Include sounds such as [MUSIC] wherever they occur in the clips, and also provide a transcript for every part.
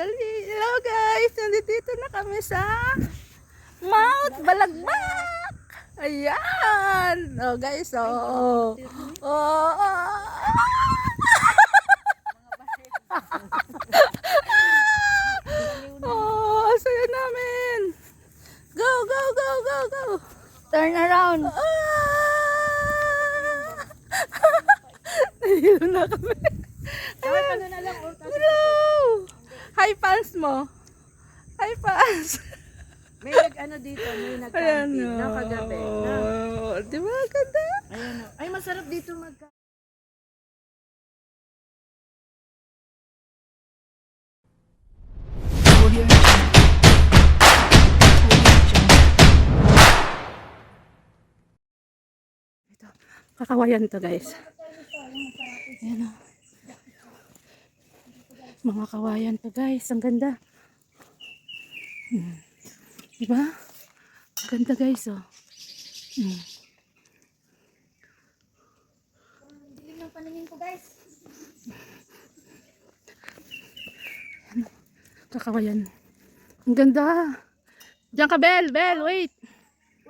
dali. Hello guys, nandito na kami sa Mount Balagbak. Ayan. Oh guys, oh. Oh. oh. oh, [LAUGHS] ang saya namin. Go, go, go, go, go. Turn around. Ah! [LAUGHS] Nahilo na kami. Dapat ano na lang, oh, High pants mo. High pants. [LAUGHS] May nag ano dito, may nag-camping na kagabi. Na. Di ba? Ganda. Ayan o. Ay, masarap dito mag Kakawayan to guys. Ayan o. Mga kawayan to guys. Ang ganda. Hmm. Diba? Ang ganda guys oh. Hmm. Dilim ng paningin ko, guys. Kakawayan. Ang ganda. Diyan ka, Bel. Bel, wait.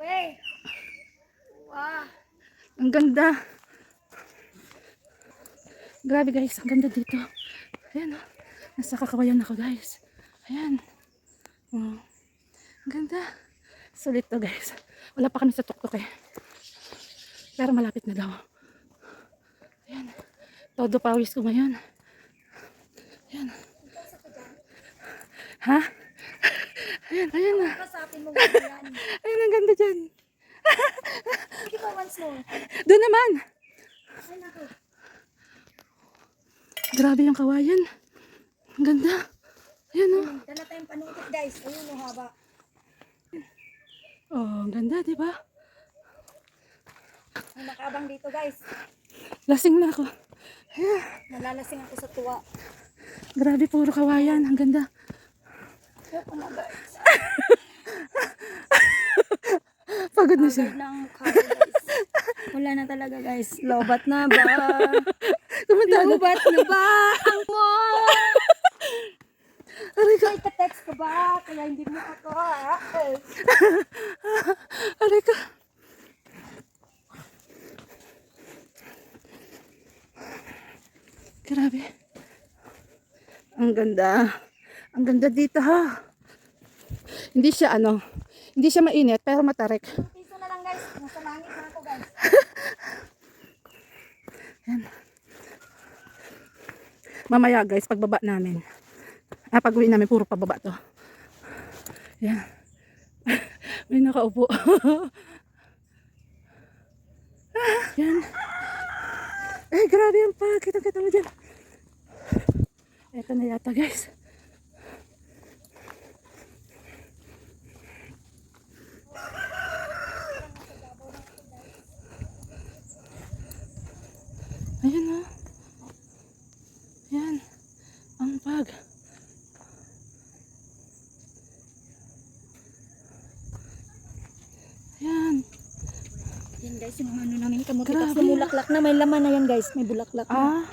Wait. Wow. Ang ganda. Grabe guys, ang ganda dito. Ayan oh. Nasa kakawayan ako guys. Ayan. Oh. Ang ganda. Sulit to guys. Wala pa kami sa tuktok eh. Pero malapit na daw. Ayan. Todo pawis ko ngayon. Ayan. Ha? Ayan, ayan na. [LAUGHS] Ayan, ang ganda dyan. Sige pa once more. Doon naman. Ay, naku. Grabe yung kawayan. Ang ganda. Ayan oh. Dala tayong panungkit, guys. Ayun o, haba. Oh, ang ganda, di ba? May makabang dito, guys. Lasing na ako. Ayan. Nalalasing ako sa tuwa. Grabe, puro kawayan. Ang ganda. Na, guys. [LAUGHS] Pagod na siya. Pagod na ang mukha ko, guys. Wala na talaga, guys. Lobat na ba? [LAUGHS] Kumanta na. Lobat na ba? Ang mo? [LAUGHS] Aray ka. May ka-text ka ba? Kaya hindi mo ako, ha? Eh. Aray ka. Grabe. Ang ganda. Ang ganda dito ha. Hindi siya ano, hindi siya mainit pero matarik. Piso na lang, guys. Nasa langit na ako, guys. [LAUGHS] Mamaya guys, pagbaba namin. Ah, pag uwi namin, puro pababa to. Yan. [LAUGHS] May nakaupo. Ah, [LAUGHS] Yan. Eh, grabe yan pa. Kita-kita mo dyan. Eto na yata guys. Ayun na. Yan. Ang pag. Yan. Yan, guys. Yung ano namin kamuti. Grabe. Tapos bulaklak na. May laman na yan, guys. May bulaklak na. Ah.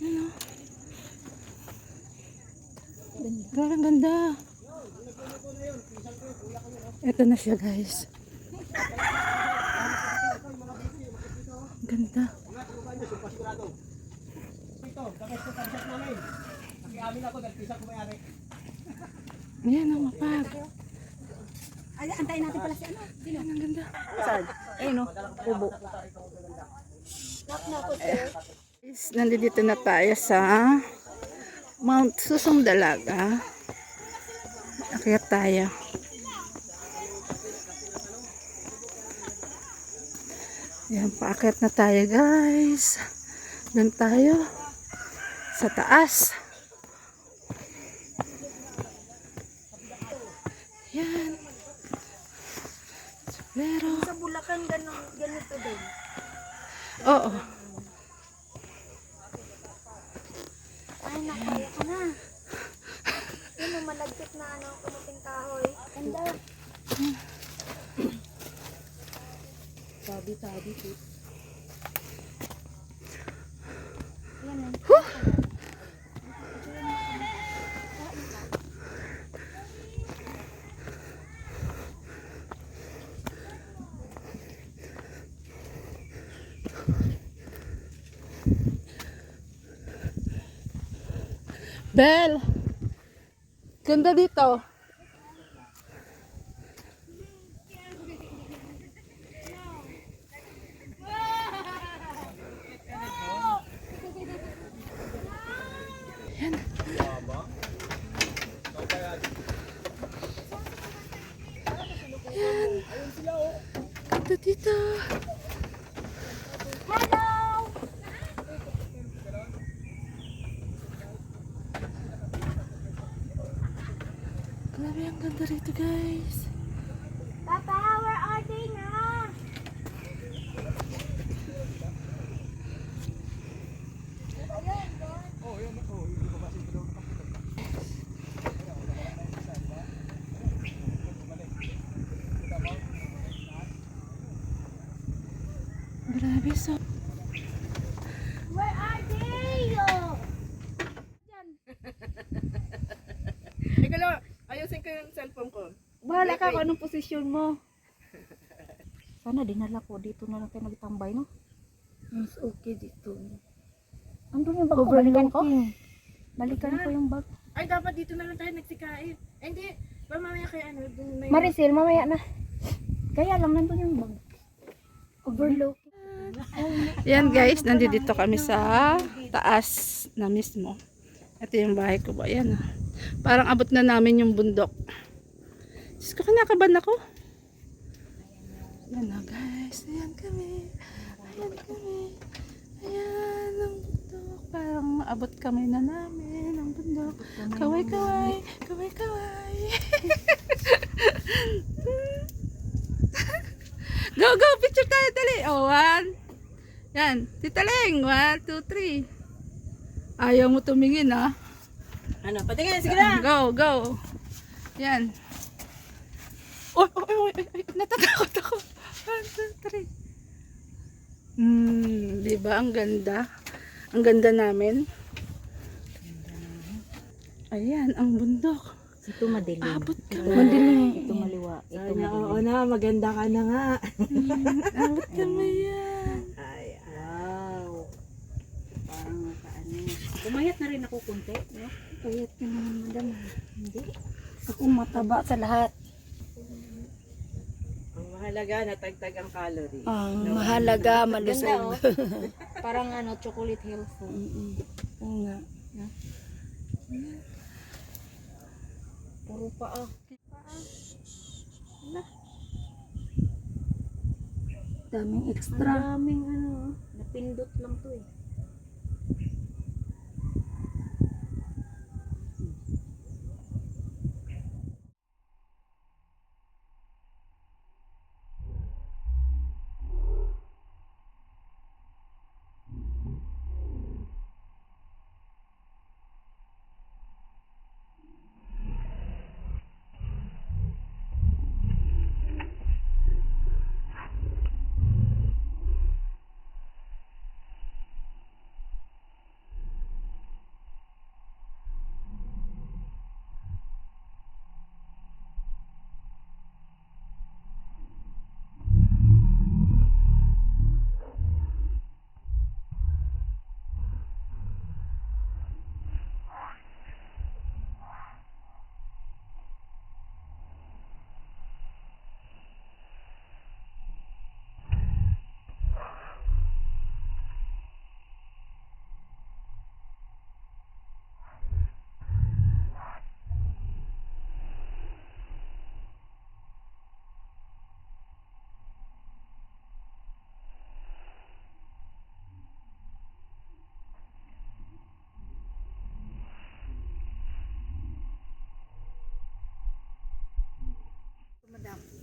Ano? Grabe ang ganda. Ito na siya guys. Ang Ganda. Ayan ang mapag. Ay, antayin natin pala si ano. Sino? Ang ganda. Saan? Ayun, no? Sir. Guys, nandito na tayo sa Mount Susong Dalaga. Akyat tayo. Yan, paakyat na tayo guys. Doon tayo sa taas. Yan. Pero, Sa Bulacan, ganun, ganito din. oo. Ay, nakaya ko na. Yun, ang malagkit na ano, kumuting kahoy. Ganda. Tabi-tabi po. Yan, yan. Bel! Ganda dito. Yan. Yan. Ganda dito. Hello! Grabe, rito guys. Papa, where are they na? Grabe, so... Where are they? Oh. [LAUGHS] Ikaw ayusin ko yung cellphone ko. Bahala ka kung anong posisyon mo. Sana dinala ko dito na lang tayo nagtambay, no? Mas okay dito. Andun yung bag ko, balikan ko. Balikan ko yung bag. Ay, dapat dito na lang tayo nagsikain. Ay, hindi. Ba mamaya kay ano, dun may... Maricel, mamaya na. Kaya lang nandun yung bag. Overlook. Yan guys, nandito kami sa taas na mismo. Ito yung bahay ko ba? Yan. ah. Parang abot na namin yung bundok. Diyos ko, kinakaban ako. Yan na guys. Ayan kami. Ayan kami. Ayan ang bundok. Parang abot kami na namin ang bundok. Kaway, kaway. Kaway, [LAUGHS] kaway. go, go. Picture tayo. Dali. Oh, one. Yan. Tita Leng. One, two, three. Ayaw mo tumingin, ah. Ano, patingin, sige na! Go, go. Yan. Oy, oy, oy, oy, natatakot ako. One, two, three. Hmm, di ba? Ang ganda. Ang ganda namin. Ayan, ang bundok. Ito madilim. Abot ka. Ito madilim. Ito maliwa. Ito Sana, oo madilim. na, maganda ka na nga. [LAUGHS] Abot kami yan. Ay, Wow. Parang nakaano. Pumayat na rin ako kunti. No? Payat ka naman, madam. Hindi. Ako mataba sa lahat. Mahalaga, natagtag ang calorie. Ang mahalaga, Ganda, oh. malusog. [LAUGHS] Parang ano, chocolate health. Oo nga. Puro pa ah. Daming extra. Daming ano, napindot lang to eh.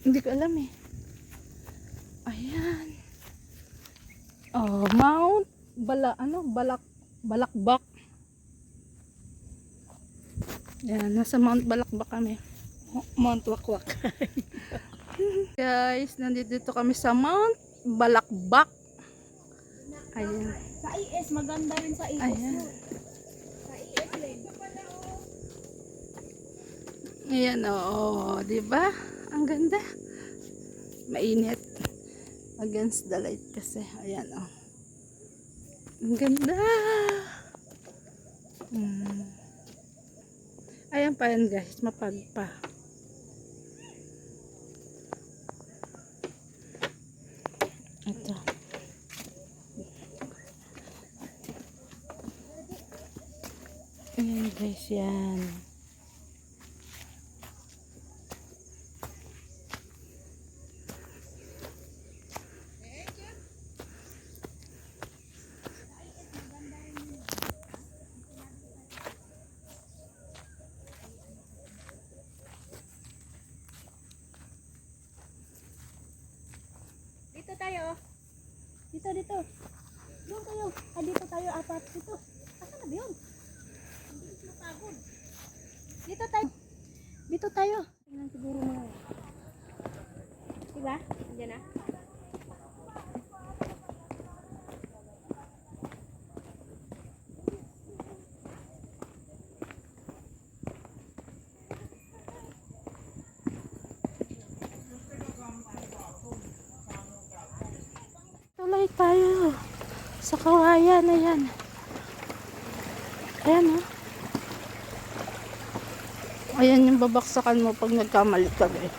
Hindi ko alam eh. Ayan. Oh, Mount Bala, ano, Balak, Balakbak. Yan, nasa Mount Balakbak kami. Mount Wakwak. [LAUGHS] Guys, nandito kami sa Mount Balakbak. Ayan. Sa IS, maganda rin sa IS. Ayan. Sa IS din. Ayan, oo. di ba? Ang ganda. Mainit. Against the light kasi. Ayan, oh. Ang ganda. Hmm. Ayan pa yan guys, mapagpa. Ito. Ayan guys, yan. Dito tayo. Dito, dito. Doon kayo. Ah, dito tayo apat. Dito. Asan na ba yun? Dito tayo. Dito tayo. Tingnan siguro mo. Diba? Andiyan na. Tuloy tayo. Sa kawayan na yan. Ayan oh. Ayan yung babaksakan mo pag nagkamali ka eh.